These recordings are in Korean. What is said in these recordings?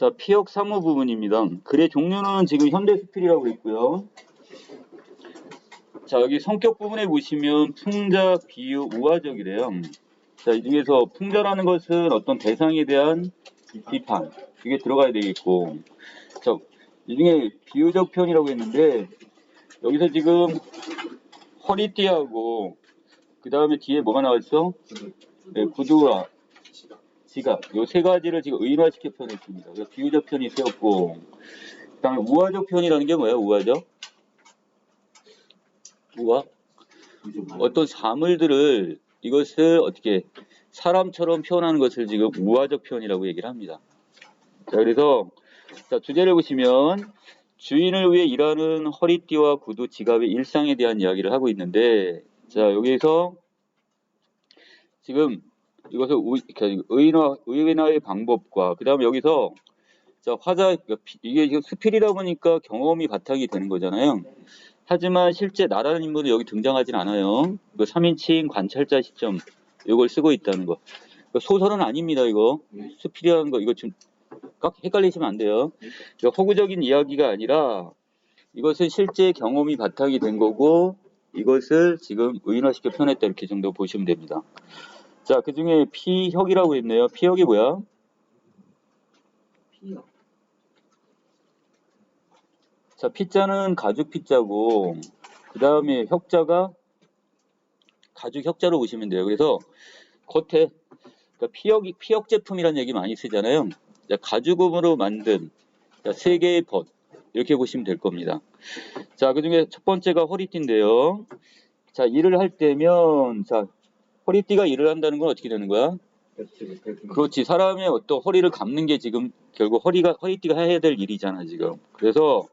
자, 피역 사무 부분입니다. 글의 종류는 지금 현대 수필이라고 있고요. 자, 여기 성격 부분에 보시면 풍자, 비유, 우화적이래요. 자, 이 중에서 풍자라는 것은 어떤 대상에 대한 비판. 이게 들어가야 되겠고. 자, 이 중에 비유적 편이라고 했는데, 여기서 지금 허리띠하고, 그 다음에 뒤에 뭐가 나왔어? 네, 구두와 지갑. 요 세 가지를 지금 의인화시켜 표현했습니다. 비유적 편이 쓰였고, 그 다음에 우화적 편이라는 게 뭐예요? 우화적? 우화? 어떤 사물들을 이것을 어떻게 사람처럼 표현하는 것을 지금 우화적 표현이라고 얘기를 합니다. 자, 그래서 자, 주제를 보시면 주인을 위해 일하는 허리띠와 구두, 지갑의 일상에 대한 이야기를 하고 있는데 자, 여기에서 지금 이것을 우- 그 의인화, 의인화의 방법과 그 다음에 여기서 자, 화자 이게 지금 수필이다 보니까 경험이 바탕이 되는 거잖아요. 하지만 실제 나라는 인물은 여기 등장하진 않아요. 그 3인칭 관찰자 시점 이걸 쓰고 있다는 거. 그 소설은 아닙니다. 이거 수필이라는 거 이거 좀깍 헷갈리시면 안 돼요. 허구적인 이야기가 아니라 이것은 실제 경험이 바탕이 된 거고 이것을 지금 의인화시켜 표현했다 이렇게 정도 보시면 됩니다. 자, 그 중에 피혁이라고 했네요. 피혁이 뭐야? 자, 피자는 가죽 피자고, 그 다음에 혁자가 가죽 혁자로 보시면 돼요. 그래서 겉에 그러니까 피혁이 피혁 제품이라는 얘기 많이 쓰잖아요. 자, 가죽으로 만든 자, 세 개의 벗 이렇게 보시면 될 겁니다. 자, 그 중에 첫 번째가 허리띠인데요. 자, 일을 할 때면 자, 허리띠가 일을 한다는 건 어떻게 되는 거야? 그렇지. 사람의 어떤 허리를 감는 게 지금 결국 허리가 허리띠가 해야 될 일이잖아 지금. 그래서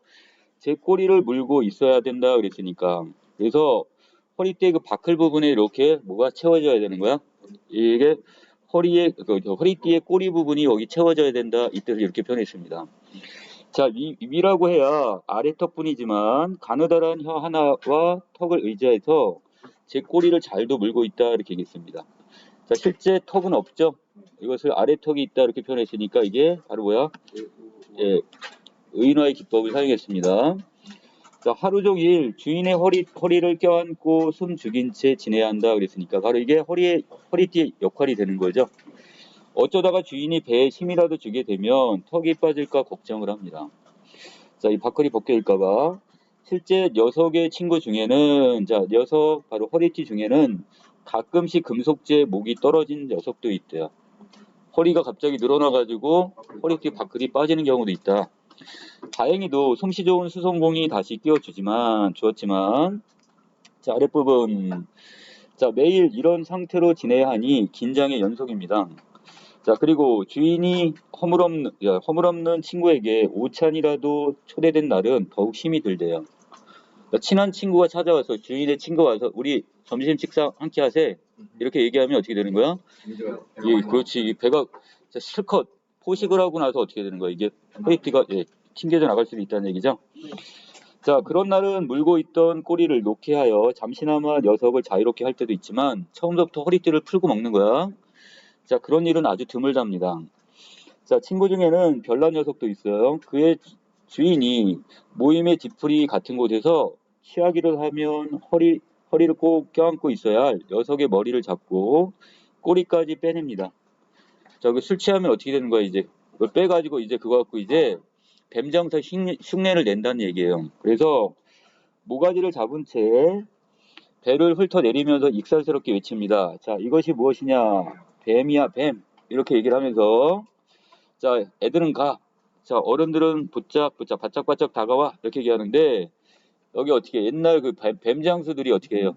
제 꼬리를 물고 있어야 된다 그랬으니까. 그래서 허리띠 그 바클 부분에 이렇게 뭐가 채워져야 되는 거야? 이게 허리에 그 허리띠의 꼬리 부분이 여기 채워져야 된다 이 뜻을 이렇게 표현했습니다. 자, 위, 위라고 해야 아래 턱뿐이지만 가느다란 혀 하나와 턱을 의지해서 제 꼬리를 잘도 물고 있다 이렇게 얘기했습니다. 자, 실제 턱은 없죠. 이것을 아래 턱이 있다 이렇게 표현했으니까 이게 바로 뭐야? 예, 의인화의 기법을 사용했습니다. 자, 하루 종일 주인의 허리, 허리를 껴안고 숨 죽인 채 지내야 한다 그랬으니까 바로 이게 허리의, 허리띠의 역할이 되는 거죠. 어쩌다가 주인이 배에 힘이라도 주게 되면 턱이 빠질까 걱정을 합니다. 자, 이 바클이 벗겨질까봐. 실제 녀석의 친구 중에는, 자, 녀석, 바로 허리띠 중에는 가끔씩 금속재 목이 떨어진 녀석도 있대요. 허리가 갑자기 늘어나가지고 허리띠 바클이 빠지는 경우도 있다. 다행히도 솜씨 좋은 수송공이 다시 끼워주지만 주었지만 자 아랫부분 자 매일 이런 상태로 지내야 하니 긴장의 연속입니다. 자 그리고 주인이 허물없는 야, 허물없는 친구에게 오찬이라도 초대된 날은 더욱 힘이 들대요. 그러니까 친한 친구가 찾아와서 주인의 친구가 와서 우리 점심 식사 함께 하세 이렇게 얘기하면 어떻게 되는 거야? 예, 그렇지. 이 배가 실컷 포식을 하고 나서 어떻게 되는 거야? 이게 허리띠가 예, 튕겨져 나갈 수도 있다는 얘기죠. 자, 그런 날은 물고 있던 꼬리를 놓게 하여 잠시나마 녀석을 자유롭게 할 때도 있지만 처음부터 허리띠를 풀고 먹는 거야. 자, 그런 일은 아주 드물답니다. 자, 친구 중에는 별난 녀석도 있어요. 그의 주인이 모임의 뒤풀이 같은 곳에서 취하기를 하면 허리 허리를 꼭 껴안고 있어야 할 녀석의 머리를 잡고 꼬리까지 빼냅니다. 저기 술 취하면 어떻게 되는 거야 이제 그걸 빼가지고 이제 그거 갖고 이제 흉내, 흉내를 낸다는 얘기예요. 그래서 모가지를 잡은 채 배를 훑어내리면서 익살스럽게 외칩니다. 자 이것이 무엇이냐 뱀이야 뱀 이렇게 얘기를 하면서 자 애들은 가. 자 어른들은 붙잡 붙잡 바짝바짝 다가와 이렇게 얘기하는데 여기 어떻게 옛날 그 뱀- 뱀장수들이 어떻게 해요?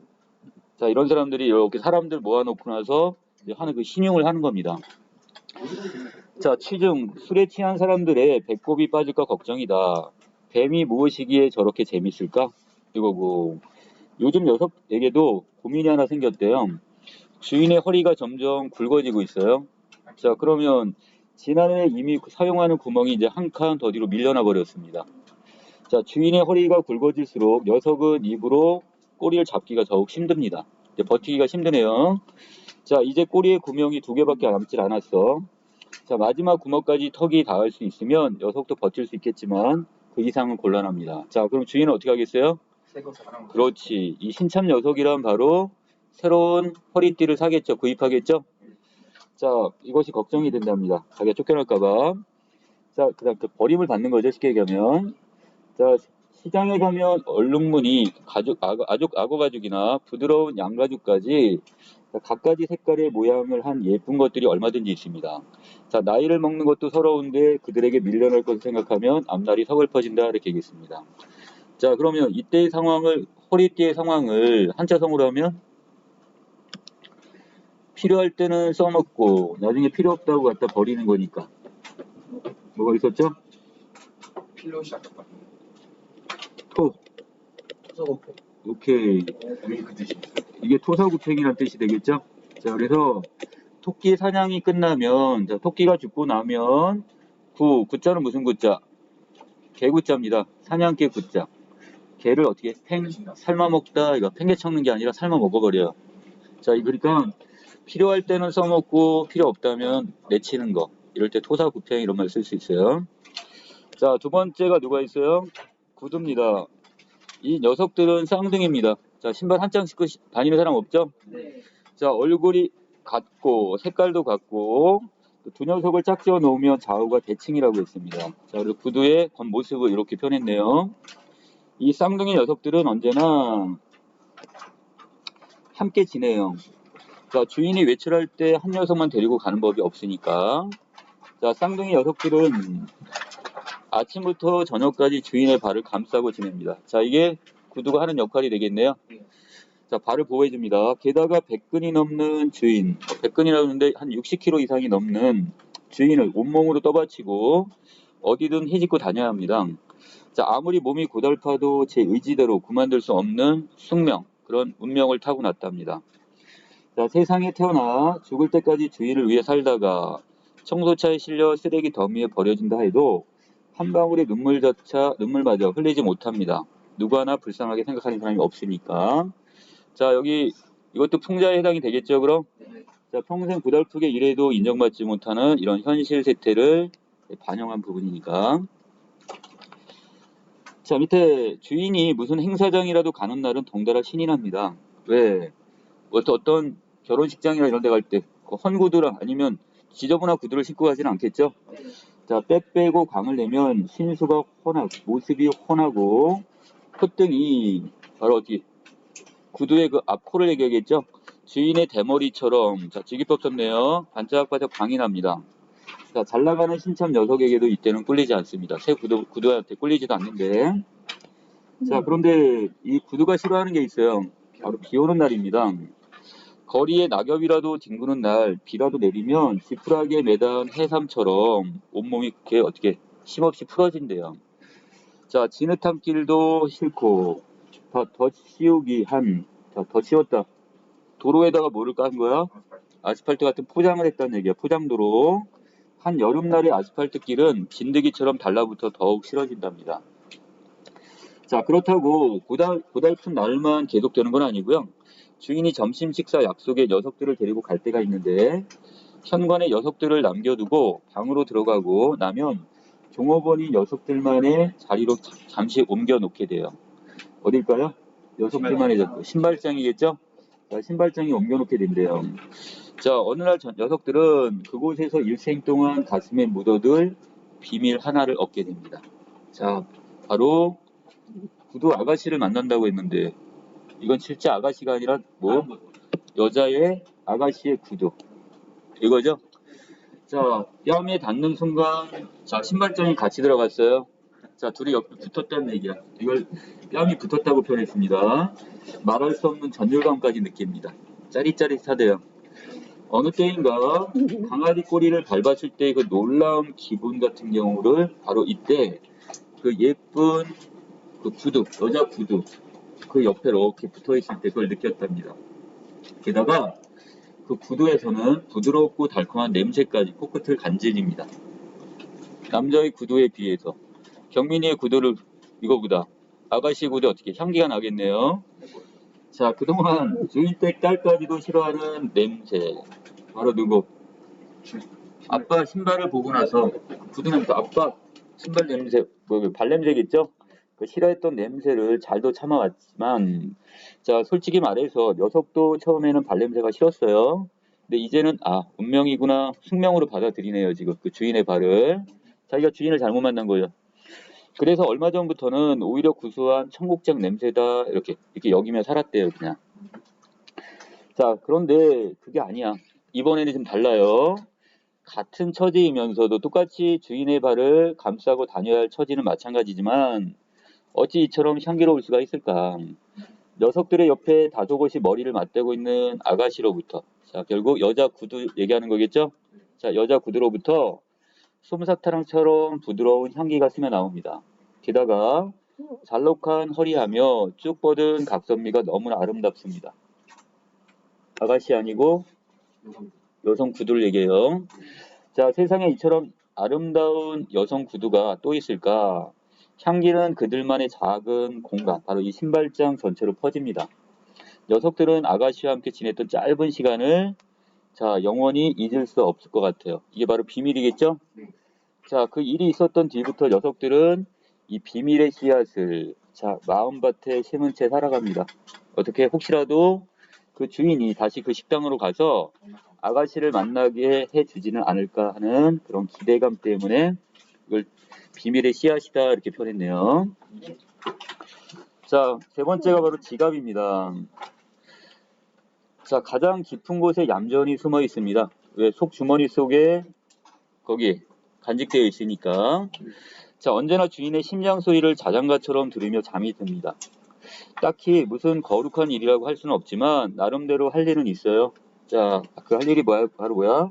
자 이런 사람들이 이렇게 사람들 모아놓고 나서 하는 그 신용을 하는 겁니다. 자, 취중 술에 취한 사람들의 배꼽이 빠질까 걱정이다. 뱀이 무엇이기에 저렇게 재밌을까? 이거고 요즘 녀석에게도 고민이 하나 생겼대요. 주인의 허리가 점점 굵어지고 있어요. 자, 그러면 지난해 이미 사용하는 구멍이 이제 한 칸 더 뒤로 밀려나 버렸습니다. 자, 주인의 허리가 굵어질수록 녀석은 입으로 꼬리를 잡기가 더욱 힘듭니다. 이제 버티기가 힘드네요. 자, 이제 꼬리에 구멍이 두 개밖에 남질 않았어. 자, 마지막 구멍까지 턱이 닿을 수 있으면 녀석도 버틸 수 있겠지만 그 이상은 곤란합니다. 자, 그럼 주인은 어떻게 하겠어요? 그렇지. 이 신참 녀석이란 바로 새로운 허리띠를 사겠죠. 구입하겠죠. 자, 이것이 걱정이 된답니다. 자기가 쫓겨날까봐. 자, 그 다음 또 버림을 받는 거죠. 쉽게 얘기하면. 자, 시장에 가면 얼룩무늬 가죽, 악어, 아죽, 악어 가죽이나 부드러운 양 가죽까지 각가지 색깔의 모양을 한 예쁜 것들이 얼마든지 있습니다. 자, 나이를 먹는 것도 서러운데 그들에게 밀려날 것을 생각하면 앞날이 서글퍼진다. 이렇게 얘기했습니다. 자, 그러면 이때의 상황을, 허리띠의 상황을 한자성으로 하면 필요할 때는 써먹고 나중에 필요 없다고 갖다 버리는 거니까. 뭐가 있었죠? 필로 시작했다. 토. 토서고프. 오케이. 여기 그 뜻이. 이게 토사구팽이라는 뜻이 되겠죠? 자, 그래서 토끼 사냥이 끝나면, 자, 토끼가 죽고 나면, 구, 구자는 무슨 구자? 개구자입니다. 사냥개 구자. 개를 어떻게 팽, 삶아 먹다, 이거 팽개 쳤는 게 아니라 삶아 먹어버려요. 자, 이 그러니까 필요할 때는 써먹고 필요 없다면 내치는 거. 이럴 때 토사구팽 이런 말 쓸 수 있어요. 자, 두 번째가 누가 있어요? 구두입니다. 이 녀석들은 쌍둥이입니다. 자, 신발 한 장 신고 시- 다니는 사람 없죠? 네. 자, 얼굴이 같고, 색깔도 같고, 또두 녀석을 짝지어 놓으면 좌우가 대칭이라고 했습니다. 자, 그리고 구두의 겉모습을 이렇게 표현했네요. 이 쌍둥이 녀석들은 언제나 함께 지내요. 자, 주인이 외출할 때 한 녀석만 데리고 가는 법이 없으니까. 자, 쌍둥이 녀석들은 아침부터 저녁까지 주인의 발을 감싸고 지냅니다. 자, 이게 구두가 하는 역할이 되겠네요. 자, 발을 보호해줍니다. 게다가 100근이 넘는 주인, 100근이라고 하는데 한 60kg 이상이 넘는 주인을 온몸으로 떠받치고 어디든 헤집고 다녀야 합니다. 자, 아무리 몸이 고달파도 제 의지대로 그만둘 수 없는 숙명, 그런 운명을 타고났답니다. 자, 세상에 태어나 죽을 때까지 주인을 위해 살다가 청소차에 실려 쓰레기 더미에 버려진다 해도 한 방울의 눈물조차, 눈물마저 흘리지 못합니다. 누구 하나 불쌍하게 생각하는 사람이 없으니까. 자, 여기 이것도 풍자에 해당이 되겠죠, 그럼? 네. 자, 평생 고달프게 일해도 인정받지 못하는 이런 현실 세태를 반영한 부분이니까. 자, 밑에 주인이 무슨 행사장이라도 가는 날은 덩달아 신이 납니다. 왜? 어떤, 결혼식장이나 이런 데 갈 때, 그 헌구두랑 아니면 지저분한 구두를 신고 가지는 않겠죠? 자, 때 빼고 광을 내면 신수가 훤하고, 모습이 훤하고, 콧등이, 바로 어디, 구두의 그 앞코를 얘기하겠죠? 주인의 대머리처럼, 자, 지기법 썼네요. 반짝반짝 광이 납니다. 자, 잘 나가는 신참 녀석에게도 이때는 꿀리지 않습니다. 새 구두, 구두한테 꿀리지도 않는데. 자, 그런데 이 구두가 싫어하는 게 있어요. 바로 비 오는 날입니다. 거리에 낙엽이라도 뒹구는 날, 비라도 내리면 지푸라기에 매단 해삼처럼 온몸이 이렇게 어떻게 힘없이 풀어진대요. 자, 진흙탕 길도 싫고, 더, 더 씌우기 한, 자, 더 씌웠다. 도로에다가 뭐를 깐 거야? 아스팔트 같은 포장을 했다는 얘기야. 포장도로. 한 여름날의 아스팔트 길은 진드기처럼 달라붙어 더욱 싫어진답니다. 자, 그렇다고 고달, 고달픈 날만 계속되는 건 아니고요. 주인이 점심 식사 약속에 녀석들을 데리고 갈 때가 있는데, 현관에 녀석들을 남겨두고 방으로 들어가고 나면 종업원이 녀석들만의 자리로 자- 잠시 옮겨 놓게 돼요. 어딜까요? 녀석들만의 자리. 신발장이겠죠? 자, 신발장에 옮겨 놓게 된대요. 자, 어느 날저 녀석들은 그곳에서 일생 동안 가슴에 묻어둘 비밀 하나를 얻게 됩니다. 자, 바로 구두 아가씨를 만난다고 했는데 이건 실제 아가씨가 아니라 뭐 여자의 아가씨의 구두 이거죠? 자, 뺨에 닿는 순간 자 신발장이 같이 들어갔어요. 자, 둘이 옆에 붙었다는 얘기야. 이걸 뺨이 붙었다고 표현했습니다. 말할 수 없는 전율감까지 느낍니다. 짜릿짜릿하대요. 어느 때인가 강아지 꼬리를 밟았을 때 그 놀라운 기분 같은 경우를 바로 이때 그 예쁜 그 구두, 여자 구두 그 옆에 이렇게 붙어 있을 때 그걸 느꼈답니다. 게다가 그 구두에서는 부드럽고 달콤한 냄새까지 코끝을 간질입니다. 남자의 구두에 비해서 경민이의 구두를 이거보다 아가씨 구두 어떻게 향기가 나겠네요. 자 그동안 주인 댁 딸까지도 싫어하는 냄새 바로 누구? 아빠 신발을 보고 나서 구두 냄새, 아빠 신발 냄새, 뭐 발냄새겠죠? 그 싫어했던 냄새를 잘도 참아왔지만, 자 솔직히 말해서 녀석도 처음에는 발냄새가 싫었어요. 근데 이제는 아 운명이구나 숙명으로 받아들이네요 지금 그 주인의 발을 자기가 주인을 잘못 만난 거예요. 그래서 얼마 전부터는 오히려 구수한 청국장 냄새다 이렇게 이렇게 여기며 살았대요 그냥. 자 그런데 그게 아니야. 이번에는 좀 달라요. 같은 처지이면서도 똑같이 주인의 발을 감싸고 다녀야 할 처지는 마찬가지지만 어찌 이처럼 향기로울 수가 있을까? 녀석들의 옆에 다소곳이 머리를 맞대고 있는 아가씨로부터 자 결국 여자 구두 얘기하는 거겠죠? 자 여자 구두로부터 솜사탕처럼 부드러운 향기가 스며 나옵니다. 게다가 잘록한 허리하며 쭉 뻗은 각선미가 너무나 아름답습니다. 아가씨 아니고 여성 구두를 얘기해요. 자, 세상에 이처럼 아름다운 여성 구두가 또 있을까? 향기는 그들만의 작은 공간, 바로 이 신발장 전체로 퍼집니다. 녀석들은 아가씨와 함께 지냈던 짧은 시간을 자, 영원히 잊을 수 없을 것 같아요. 이게 바로 비밀이겠죠? 네. 자, 그 일이 있었던 뒤부터 녀석들은 이 비밀의 씨앗을 자, 마음밭에 심은 채 살아갑니다. 어떻게 혹시라도 그 주인이 다시 그 식당으로 가서 아가씨를 만나게 해주지는 않을까 하는 그런 기대감 때문에 비밀의 씨앗이다 이렇게 표현했네요. 자, 세 번째가 바로 지갑입니다. 자, 가장 깊은 곳에 얌전히 숨어 있습니다. 왜? 속 주머니 속에 거기 간직되어 있으니까. 자, 언제나 주인의 심장 소리를 자장가처럼 들으며 잠이 듭니다. 딱히 무슨 거룩한 일이라고 할 수는 없지만 나름대로 할 일은 있어요. 자, 그 할 일이 뭐야? 바로 뭐야?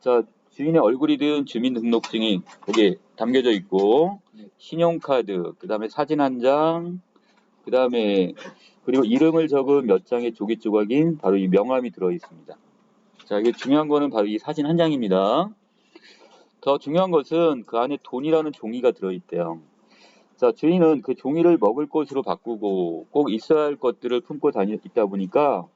자, 주인의 얼굴이 든 주민등록증이 거기에 담겨져 있고 신용카드, 그 다음에 사진 한 장, 그 다음에 그리고 이름을 적은 몇 장의 조기 조각인 바로 이 명함이 들어 있습니다. 자, 이게 중요한 거는 바로 이 사진 한 장입니다. 더 중요한 것은 그 안에 돈이라는 종이가 들어 있대요. 자, 주인은 그 종이를 먹을 것으로 바꾸고 꼭 있어야 할 것들을 품고 다니 있다 보니까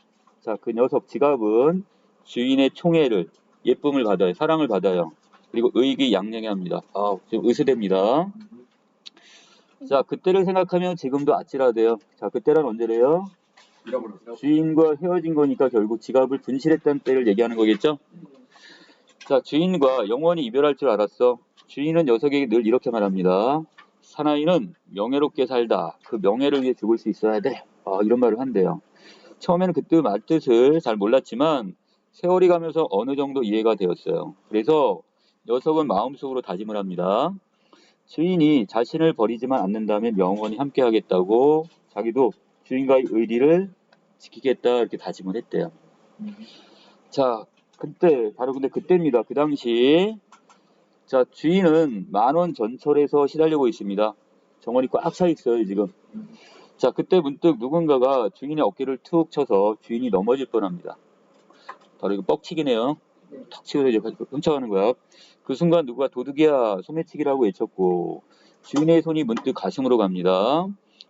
자, 그 녀석 지갑은 주인의 총애를 예쁨을 받아요. 사랑을 받아요. 그리고 의기양양합니다. 아, 지금 의수됩니다. 자, 그때를 생각하면 지금도 아찔하대요. 자, 그때란 언제래요? 주인과 헤어진 거니까 결국 지갑을 분실했다는 때를 얘기하는 거겠죠? 자, 주인과 영원히 이별할 줄 알았어. 주인은 녀석에게 늘 이렇게 말합니다. 사나이는 명예롭게 살다. 그 명예를 위해 죽을 수 있어야 돼. 아, 이런 말을 한대요. 처음에는 그때 말뜻을 잘 몰랐지만 세월이 가면서 어느 정도 이해가 되었어요. 그래서 녀석은 마음속으로 다짐을 합니다. 주인이 자신을 버리지만 않는다면 영원히 함께 하겠다고 자기도 주인과의 의리를 지키겠다 이렇게 다짐을 했대요. 자, 그때 바로 근데 그때입니다. 그 당시 자 주인은 만원 전철에서 시달리고 있습니다. 정원이 꽉 차 있어요 지금. 자 그때 문득 누군가가 주인의 어깨를 툭 쳐서 주인이 넘어질 뻔합니다. 바로 이거 뻑치기네요. 탁 치고서 이제 훔쳐가는 거야. 그 순간 누가 도둑이야 소매치기라고 외쳤고 주인의 손이 문득 가슴으로 갑니다.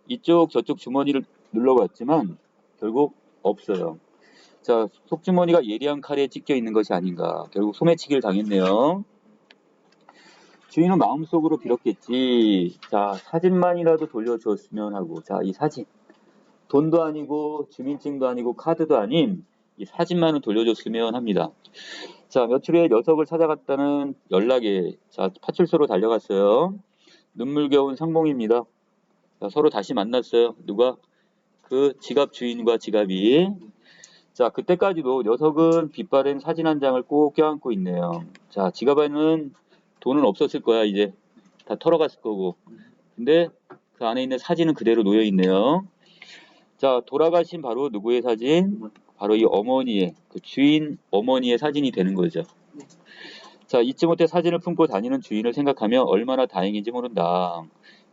이쪽 저쪽 주머니를 눌러봤지만 결국 없어요. 자, 속주머니가 예리한 칼에 찢겨 있는 것이 아닌가. 결국 소매치기를 당했네요. 주인은 마음속으로 빌었겠지. 자, 사진만이라도 돌려줬으면 하고. 자, 이 사진. 돈도 아니고, 주민증도 아니고, 카드도 아닌 이 사진만은 돌려줬으면 합니다. 자, 며칠 후에 녀석을 찾아갔다는 연락에, 자, 파출소로 달려갔어요. 눈물겨운 상봉입니다. 자, 서로 다시 만났어요. 누가? 그 지갑 주인과 지갑이. 자, 그때까지도 녀석은 빛바랜 사진 한 장을 꼭 껴안고 있네요. 자, 지갑 안에는 돈은 없었을 거야, 이제. 다 털어갔을 거고. 근데 그 안에 있는 사진은 그대로 놓여 있네요. 자, 돌아가신 바로 누구의 사진? 바로 이 어머니의, 그 주인 어머니의 사진이 되는 거죠. 자, 잊지 못해 사진을 품고 다니는 주인을 생각하며 얼마나 다행인지 모른다.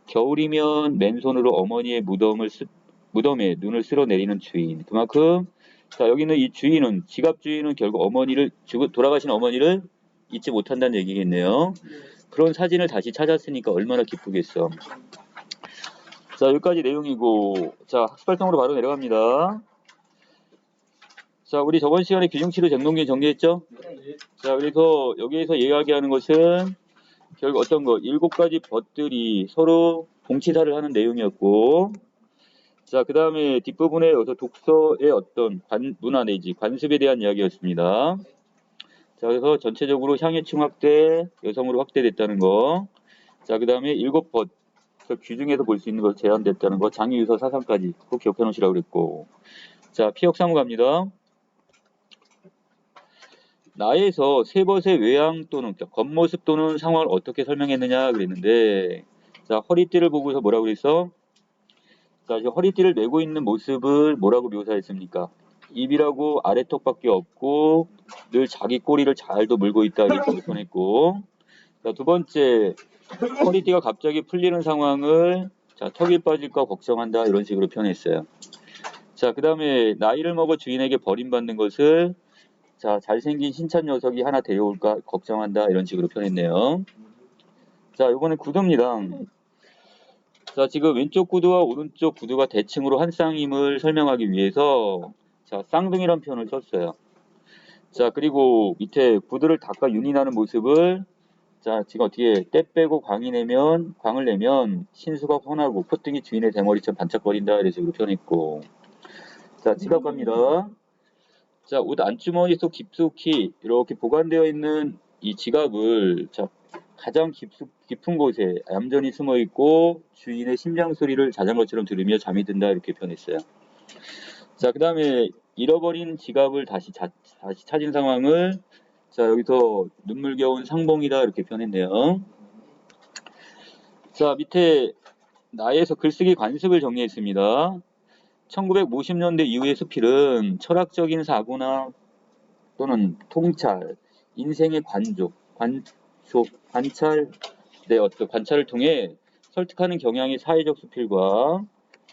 겨울이면 맨손으로 어머니의 무덤을 쓰, 무덤에 눈을 쓸어 내리는 주인. 그만큼 자, 여기는 이 주인은, 지갑 주인은 결국 어머니를, 죽- 돌아가신 어머니를 잊지 못한다는 얘기겠네요. 그런 사진을 다시 찾았으니까 얼마나 기쁘겠어. 자, 여기까지 내용이고, 자, 학습활동으로 바로 내려갑니다. 자, 우리 저번 시간에 기중치료 쟁동기 정리했죠? 자, 그래서 여기에서 이야기하는 것은 결국 어떤 거, 일곱 가지 벗들이 서로 동치사를 하는 내용이었고, 자, 그 다음에 뒷부분에 여기서 독서의 어떤 관, 문화 내지 관습에 대한 이야기였습니다. 자, 그래서 전체적으로 향유층 확대, 여성으로 확대됐다는 거. 자, 그 다음에 일곱 벗, 그 규중에서 볼 수 있는 것 제한됐다는 거, 장유유서 사상까지 꼭 기억해 놓으시라고 그랬고. 자, 피역사무 갑니다. 나에서 세 벗의 외양 또는 그러니까 겉모습 또는 상황을 어떻게 설명했느냐 그랬는데, 자, 허리띠를 보고서 뭐라고 그랬어? 자, 이제 허리띠를 메고 있는 모습을 뭐라고 묘사했습니까? 입이라고 아래턱밖에 없고 늘 자기 꼬리를 잘도 물고 있다 이렇게 표현했고 자, 두 번째 허리띠가 갑자기 풀리는 상황을 자, 턱이 빠질까 걱정한다 이런 식으로 표현했어요. 자, 그 다음에 나이를 먹어 주인에게 버림받는 것을 자, 잘생긴 신찬 녀석이 하나 데려올까 걱정한다 이런 식으로 표현했네요. 자, 이번엔 구두입니다. 자, 지금 왼쪽 구두와 오른쪽 구두가 대칭으로 한 쌍임을 설명하기 위해서 자, 쌍둥이란 표현을 썼어요. 자, 그리고 밑에 구두를 닦아 윤이 나는 모습을 자, 지금 어떻게 때 빼고 광이 내면 광을 내면 신수가 훤하고 콧등이 주인의 대머리처럼 반짝거린다 이런 식으로 표현했고 자, 지갑 갑니다. 자, 옷 안주머니 속 깊숙이 이렇게 보관되어 있는 이 지갑을 자, 가장 깊숙, 깊은 곳에 얌전히 숨어 있고 주인의 심장 소리를 자전거처럼 들으며 잠이 든다 이렇게 표현했어요. 자, 그 다음에 잃어버린 지갑을 다시, 자- 다시 찾은 상황을 자, 여기서 눈물겨운 상봉이다 이렇게 표현했네요. 자, 밑에 나에서 글쓰기 관습을 정리했습니다. 1950년대 이후의 수필은 철학적인 사고나 또는 통찰, 인생의 관족, 관족, 관찰, 네, 어떤 관찰을 통해 설득하는 경향이 사회적 수필과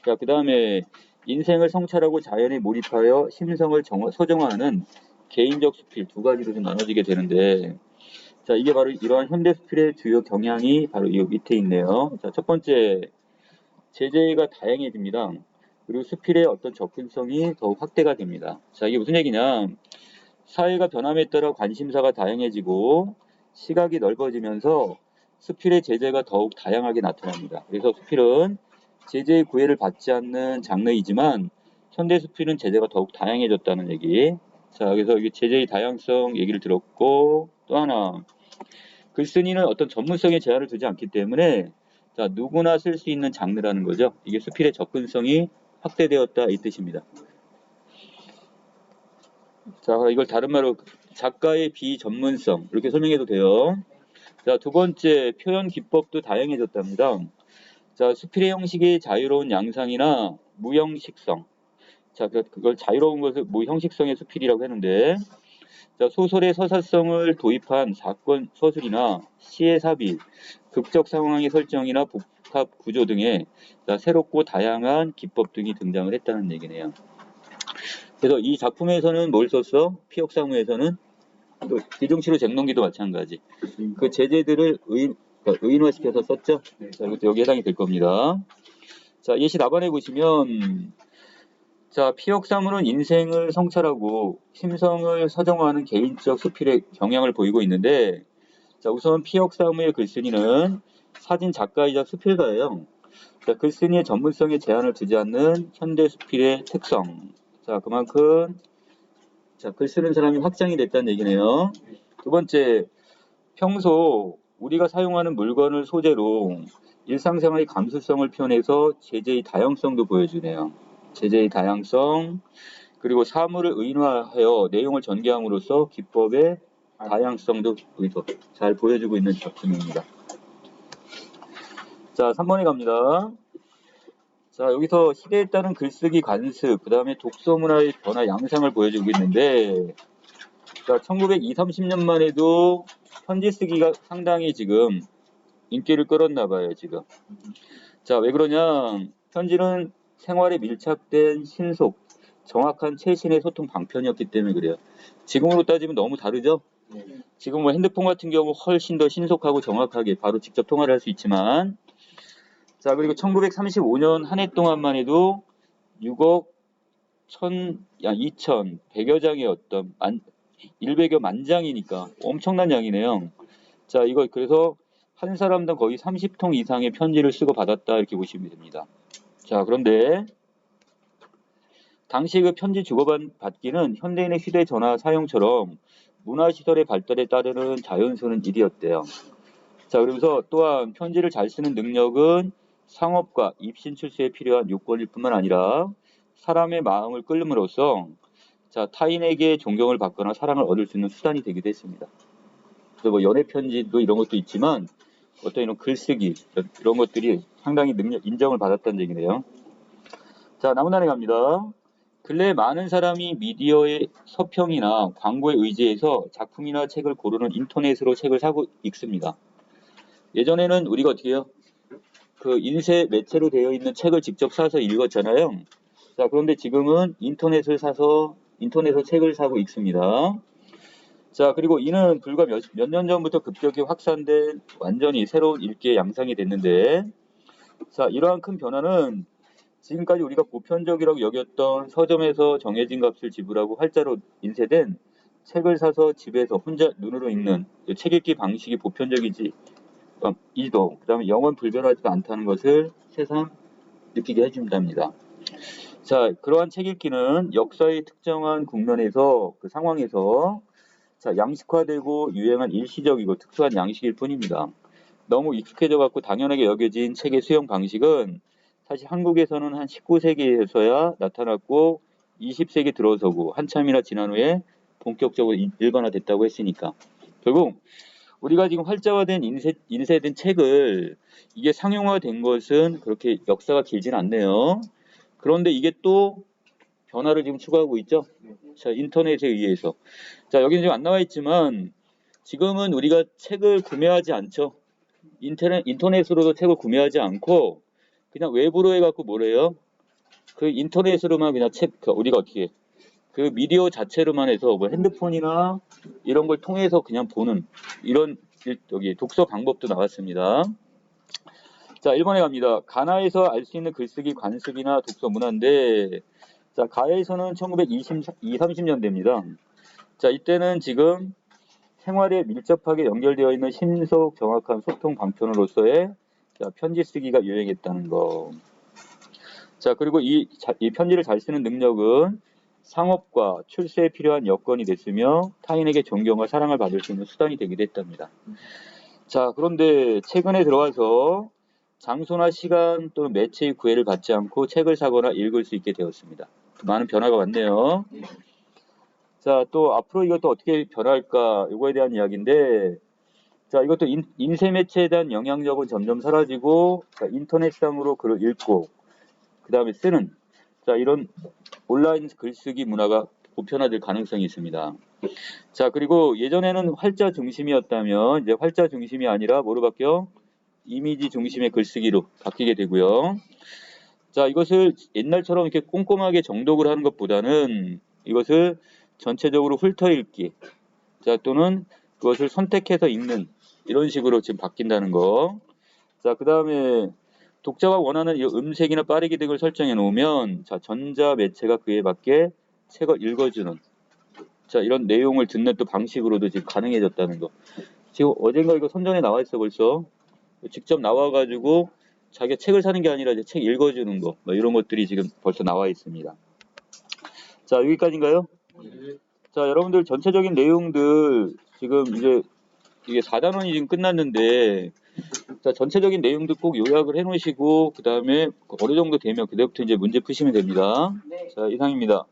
자, 그 다음에 인생을 성찰하고 자연에 몰입하여 심성을 정- 서정화하는 개인적 수필 두 가지로 좀 나눠지게 되는데 자, 이게 바로 이러한 현대 수필의 주요 경향이 바로 이 밑에 있네요. 자, 첫 번째 제재가 다양해집니다. 그리고 수필의 어떤 접근성이 더욱 확대가 됩니다. 자, 이게 무슨 얘기냐? 사회가 변함에 따라 관심사가 다양해지고 시각이 넓어지면서 수필의 제재가 더욱 다양하게 나타납니다. 그래서 수필은 제재의 구애를 받지 않는 장르이지만 현대 수필은 제재가 더욱 다양해졌다는 얘기. 자, 그래서 이게 제재의 다양성 얘기를 들었고 또 하나 글쓴이는 어떤 전문성에 제한을 두지 않기 때문에 자, 누구나 쓸 수 있는 장르라는 거죠. 이게 수필의 접근성이 확대되었다 이 뜻입니다. 자, 이걸 다른 말로 작가의 비전문성 이렇게 설명해도 돼요. 자, 두 번째 표현 기법도 다양해졌답니다. 자, 수필의 형식이 자유로운 양상이나 무형식성. 자, 그- 그걸 자유로운 것을 무형식성의 수필이라고 하는데, 자, 소설의 서사성을 도입한 사건 서술이나 시의 삽입, 극적 상황의 설정이나 복 합 구조 등의 자, 새롭고 다양한 기법 등이 등장을 했다는 얘기네요. 그래서 이 작품에서는 뭘 썼어? 피역사무에서는 또 기종치료 쟁론기도 마찬가지. 그 제재들을 의인, 그러니까 의인화시켜서 썼죠. 자, 이것도 여기 해당이 될 겁니다. 자, 예시 나반에 보시면 자, 피역사물은 인생을 성찰하고 심성을 서정화하는 개인적 수필의 경향을 보이고 있는데 자, 우선 피역사무의 글쓴이는 사진 작가이자 수필가예요. 자, 글쓴이의 전문성에 제한을 두지 않는 현대 수필의 특성. 자, 그만큼 자, 글 쓰는 사람이 확장이 됐다는 얘기네요. 두 번째, 평소 우리가 사용하는 물건을 소재로 일상생활의 감수성을 표현해서 제재의 다양성도 보여주네요. 제재의 다양성, 그리고 사물을 의인화하여 내용을 전개함으로써 기법의 다양성도 잘 보여주고 있는 작품입니다. 자, 3번에 갑니다. 자, 여기서 시대에 따른 글쓰기 관습, 그 다음에 독서 문화의 변화 양상을 보여주고 있는데, 자, 1920, 30년만 해도 편지 쓰기가 상당히 지금 인기를 끌었나 봐요, 지금. 자, 왜 그러냐? 편지는 생활에 밀착된 신속, 정확한 최신의 소통 방편이었기 때문에 그래요. 지금으로 따지면 너무 다르죠? 지금 뭐 핸드폰 같은 경우 훨씬 더 신속하고 정확하게 바로 직접 통화를 할 수 있지만, 자, 그리고 1935년 한 해 동안만 해도 6억 천, 야, 이천, 백여 장의 어떤 만, 일백여 만 장이니까 엄청난 양이네요. 자, 이거 그래서 한 사람당 거의 30통 이상의 편지를 쓰고 받았다 이렇게 보시면 됩니다. 자, 그런데 당시 그 편지 주고받기는 현대인의 휴대전화 사용처럼 문화시설의 발달에 따르는 자연스러운 일이었대요. 자, 그러면서 또한 편지를 잘 쓰는 능력은 상업과 입신 출세에 필요한 요건일 뿐만 아니라 사람의 마음을 끌림으로써 자, 타인에게 존경을 받거나 사랑을 얻을 수 있는 수단이 되기도 했습니다. 그래서 뭐 연애 편지도 이런 것도 있지만 어떤 이런 글쓰기 이런 것들이 상당히 능력 인정을 받았다는 얘기네요. 자, 나무단에 갑니다. 근래 많은 사람이 미디어의 서평이나 광고에 의지해서 작품이나 책을 고르는 인터넷으로 책을 사고 읽습니다. 예전에는 우리가 어떻게 해요? 그 인쇄 매체로 되어 있는 책을 직접 사서 읽었잖아요. 자, 그런데 지금은 인터넷을 사서 인터넷에서 책을 사고 읽습니다. 자, 그리고 이는 불과 몇 년 전부터 급격히 확산된 완전히 새로운 읽기의 양상이 됐는데, 자, 이러한 큰 변화는 지금까지 우리가 보편적이라고 여겼던 서점에서 정해진 값을 지불하고 활자로 인쇄된 책을 사서 집에서 혼자 눈으로 읽는 이책 읽기 방식이 보편적이지 어, 이도 그 다음에 영원 불변하지가 않다는 것을 새삼 느끼게 해준답니다. 자, 그러한 책 읽기는 역사의 특정한 국면에서 그 상황에서 자, 양식화되고 유행한 일시적이고 특수한 양식일 뿐입니다. 너무 익숙해져 갖고 당연하게 여겨진 책의 수용 방식은 사실 한국에서는 한 19세기에서야 나타났고 20세기 들어서고 한참이나 지난 후에 본격적으로 일- 일반화됐다고 했으니까 결국 우리가 지금 활자화된 인쇄, 인쇄된 책을 이게 상용화된 것은 그렇게 역사가 길지는 않네요. 그런데 이게 또 변화를 지금 추구하고 있죠. 자, 인터넷에 의해서. 자, 여기는 지금 안 나와 있지만 지금은 우리가 책을 구매하지 않죠. 인터넷, 인터넷으로도 책을 구매하지 않고 그냥 외부로 해갖고 뭐래요? 그 인터넷으로만 그냥 책, 그 우리가 어떻게 해? 그 미디어 자체로만 해서 뭐 핸드폰이나 이런 걸 통해서 그냥 보는 이런 일- 여기 독서 방법도 나왔습니다. 자, 1번에 갑니다. 가나에서 알 수 있는 글쓰기 관습이나 독서 문화인데, 자, 가에서는 1920, 30년대입니다. 자, 이때는 지금 생활에 밀접하게 연결되어 있는 신속 정확한 소통 방편으로서의 자, 편지 쓰기가 유행했다는 거. 자, 그리고 이, 자- 이 편지를 잘 쓰는 능력은 상업과 출세에 필요한 여건이 됐으며 타인에게 존경과 사랑을 받을 수 있는 수단이 되기도 했답니다. 자, 그런데 최근에 들어와서 장소나 시간 또는 매체의 구애를 받지 않고 책을 사거나 읽을 수 있게 되었습니다. 많은 변화가 왔네요. 자, 또 앞으로 이것도 어떻게 변할까 이거에 대한 이야기인데 자, 이것도 인, 인쇄 매체에 대한 영향력은 점점 사라지고 자, 인터넷상으로 글을 읽고 그 다음에 쓰는 자, 이런 온라인 글쓰기 문화가 보편화될 가능성이 있습니다. 자, 그리고 예전에는 활자 중심이었다면 이제 활자 중심이 아니라 뭐로 바뀌어? 이미지 중심의 글쓰기로 바뀌게 되고요. 자, 이것을 옛날처럼 이렇게 꼼꼼하게 정독을 하는 것보다는 이것을 전체적으로 훑어 읽기. 자, 또는 그것을 선택해서 읽는 이런 식으로 지금 바뀐다는 거. 자, 그 다음에 독자가 원하는 이 음색이나 빠르기 등을 설정해 놓으면 자, 전자 매체가 그에 맞게 책을 읽어주는 자, 이런 내용을 듣는 또 방식으로도 지금 가능해졌다는 거. 지금 어젠가 이거 선전에 나와 있어 벌써. 직접 나와가지고 자기가 책을 사는 게 아니라 이제 책 읽어주는 거, 뭐 이런 것들이 지금 벌써 나와 있습니다. 자, 여기까지인가요? 자, 여러분들 전체적인 내용들 지금 이제 이게 4단원이 지금 끝났는데 자, 전체적인 내용들 꼭 요약을 해 놓으시고 그 다음에 어느 정도 되면 그때부터 이제 문제 푸시면 됩니다. 네. 자, 이상입니다.